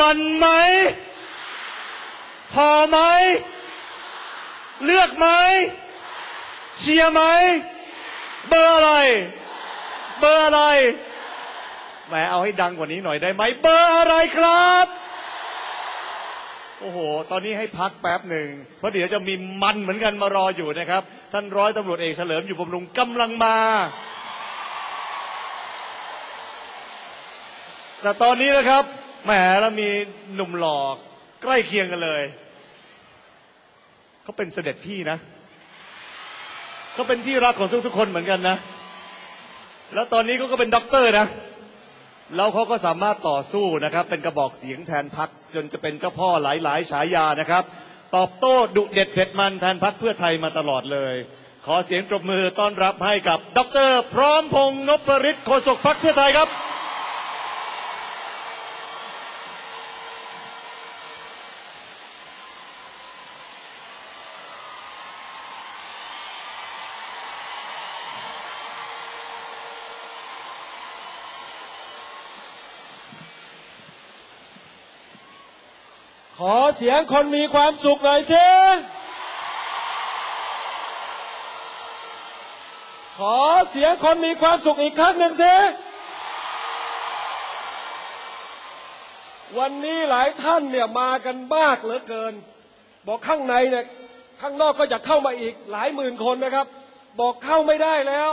มันไหม พอไหม เลือกไหม เชียร์ไหม เบอร์อะไร เบอร์อะไร แหมเอาให้ดังกว่านี้หน่อยได้ไหม เบอร์อะไรครับ โอ้โห ตอนนี้ให้พักแป๊บหนึ่ง เพราะเดี๋ยวจะมีมันเหมือนกันมารออยู่นะครับ ท่านร้อยตำรวจเอกเฉลิมอยู่บำรุงกำลังมาแต่ตอนนี้นะครับ แหมเรามีหนุ่มหล่อใกล้เคียงกันเลยเขาเป็นเสด็จพี่นะเขาเป็นที่รักของทุกๆคนเหมือนกันนะ แล้วตอนนี้เขาก็เป็นด็อกเตอร์นะแล้วเขาก็สามารถต่อสู้นะครับ เป็นกระบอกเสียงแทนพักจนจะเป็นเจ้าพ่อหลายๆฉายานะครับ ตอบโต้ดุเด็ดเผ็ดมันแทนพักเพื่อไทยมาตลอดเลย ขอเสียงปรบมือต้อนรับให้กับดร พร้อมพงษ์นพฤทธิ์โฆษกพักเพื่อไทยครับ ขอเสียงคนมีความสุขหน่อยสิขอเสียงคนมีความสุขอีกครั้งหนึ่งสิวันนี้หลายท่านเนี่ยมากันมากเหลือเกิน บอกข้างในเนี่ยข้างนอกก็จะเข้ามาอีกหลายหมื่นคนนะครับ บอกเข้าไม่ได้แล้ว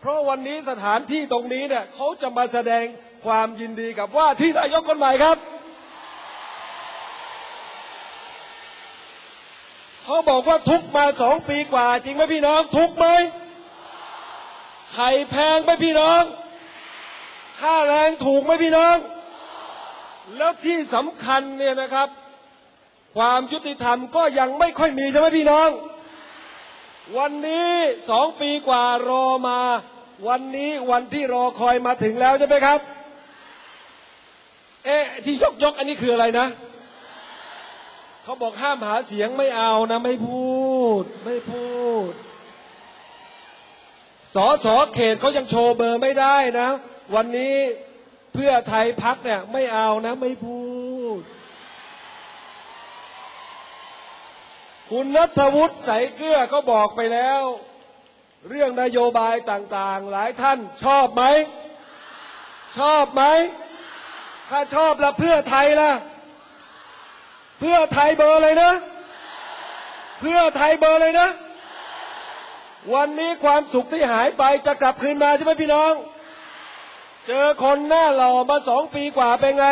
เพราะวันนี้สถานที่ตรงนี้เนี่ยเขาจะมาแสดงความยินดีกับว่าที่นายกคนใหม่ครับ เขาบอกว่าทุกมาสองปีกว่า จริงไหมพี่น้อง ทุกไหมไข่แพงไหมพี่น้อง ค่าแรงถูกไหมพี่น้อง แล้วที่สำคัญเนี่ยนะครับ ความยุติธรรมก็ยังไม่ค่อยมีใช่ไหมพี่น้อง วันนี้สองปีกว่ารอมา วันนี้วันที่รอคอยมาถึงแล้วใช่ไหมครับ เอ๊ะที่ยกยกอันนี้คืออะไรนะ เขาบอกห้ามหาเสียงไม่เอานะไม่พูด ไม่พูดสอสอเขตเขายังโชว์เบอร์ไม่ได้นะ วันนี้เพื่อไทยพักเนี่ยไม่เอานะ ไม่พูด คุณนัทวุฒิใสเกลือก็บอกไปแล้ว เรื่องนโยบายต่างๆ หลายท่านชอบไหม ชอบไหม ถ้าชอบแล้วเพื่อไทยล่ะ เพื่อไทยเบอร์เลยนะ เพื่อไทยเบอร์เลยนะ วันนี้ความสุขที่หายไปจะกลับคืนมาใช่ไหมพี่น้อง เจอคนหน้าหล่อมาสองปีกว่าเป็นไง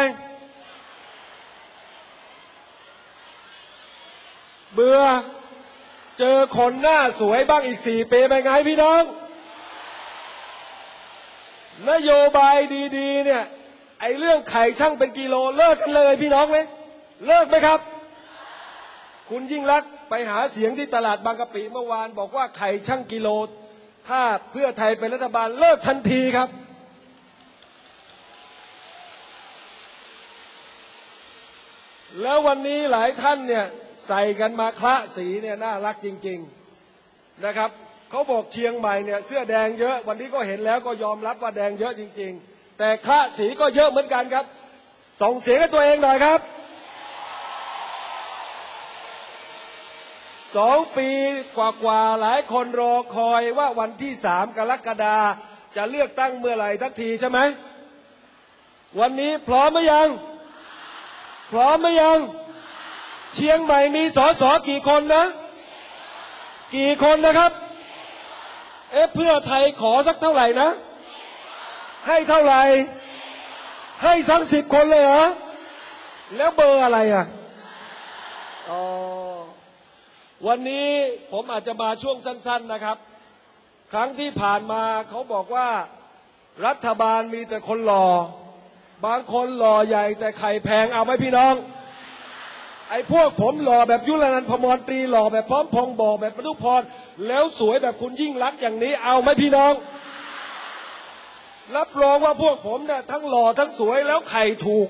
เบื่อ เจอคนหน้าสวยบ้างอีกสี่ปีเป็นไงพี่น้อง นโยบายดีๆเนี่ยไอ้เรื่องไข่ช่างเป็นกิโลเลิกกันเลยพี่น้องเลย เลิกไหมครับ คุณยิ่งรักไปหาเสียงที่ตลาดบางกะปิเมื่อวาน บอกว่าไข่ช่างกิโล ถ้าเพื่อไทยเป็นรัฐบาลเลิกทันทีครับ แล้ววันนี้หลายท่านเนี่ยใส่กันมาคละสีเนี่ยน่ารักจริง ๆนะครับเขาบอกเชียงใหม่เนี่ยเสื้อแดงเยอะวันนี้ก็เห็นแล้วก็ยอมรับว่าแดงเยอะจริง ๆ แต่คละสีก็เยอะเหมือนกันครับส่งเสียงให้ตัวเองหน่อยครับ สองปีกว่าๆหลายคนรอคอยว่าวันที่สามกรกฎาจะเลือกตั้งเมื่อไหร่ทักทีใช่ไหม วันนี้พร้อมไหมยัง พร้อมไหมยัง เชียงใหม่มีสอสอกี่คนนะ กี่คนนะครับ เอ๊ะเพื่อไทยขอสักเท่าไหร่นะ ให้เท่าไหร่ ให้สักสิบคนเลยเหรอ แล้วเบอร์อะไรอะ อ๋อ วันนี้ผมอาจจะมาช่วงสั้น ๆนะครับ ครั้งที่ผ่านมาเขาบอกว่ารัฐบาลมีแต่คนหล่อ บางคนหล่อใหญ่แต่ไข่แพงเอาไหมพี่น้อง ไอ้พวกผมหล่อแบบยุรนันพมรตรีหล่อแบบพร้อมพงษ์บอกแบบประดุพรแล้วสวยแบบคุณยิ่งรักอย่างนี้เอาไหมพี่น้อง รับรองว่าพวกผมเนี่ยทั้งหล่อทั้งสวยแล้วไข่ถูก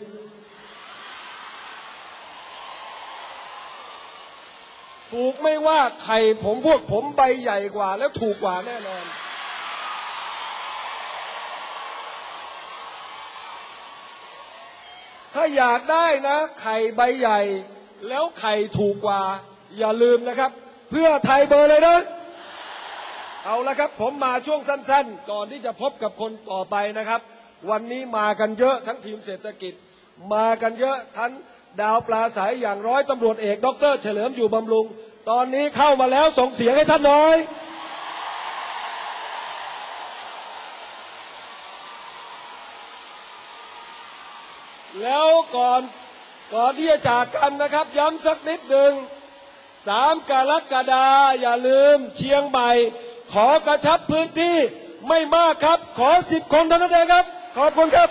ถูกไม่ว่าไข่ผมพวกผมใบใหญ่กว่า แล้วถูกกว่าแน่นอน ถ้าอยากได้นะไข่ใบใหญ่ แล้วไข่ถูกกว่า อย่าลืมนะครับ เพื่อไทยเบอร์เลยนะ เอาละครับ ผมมาช่วงสั้น ๆ ก่อนที่จะพบกับคนต่อไปนะครับ วันนี้มากันเยอะทั้งทีมเศรษฐกิจ มากันเยอะทั้ง ดาวปลาใสยอย่างร้อยตำรวจเอกดรเฉลิมอยู่บำรุง ตอนนี้เข้ามาแล้วส่งเสียงให้ท่านหน่อย แล้วก่อนก่อนที่จะจากกันนะครับ ย้ำสักนิดหนึ่งสามกรกฎาอย่าลืมเชียงใหม่ ขอกระชับพื้นที่ไม่มากครับ ขอสิบคนเท่านั้นเองครับ ขอบคุณครับ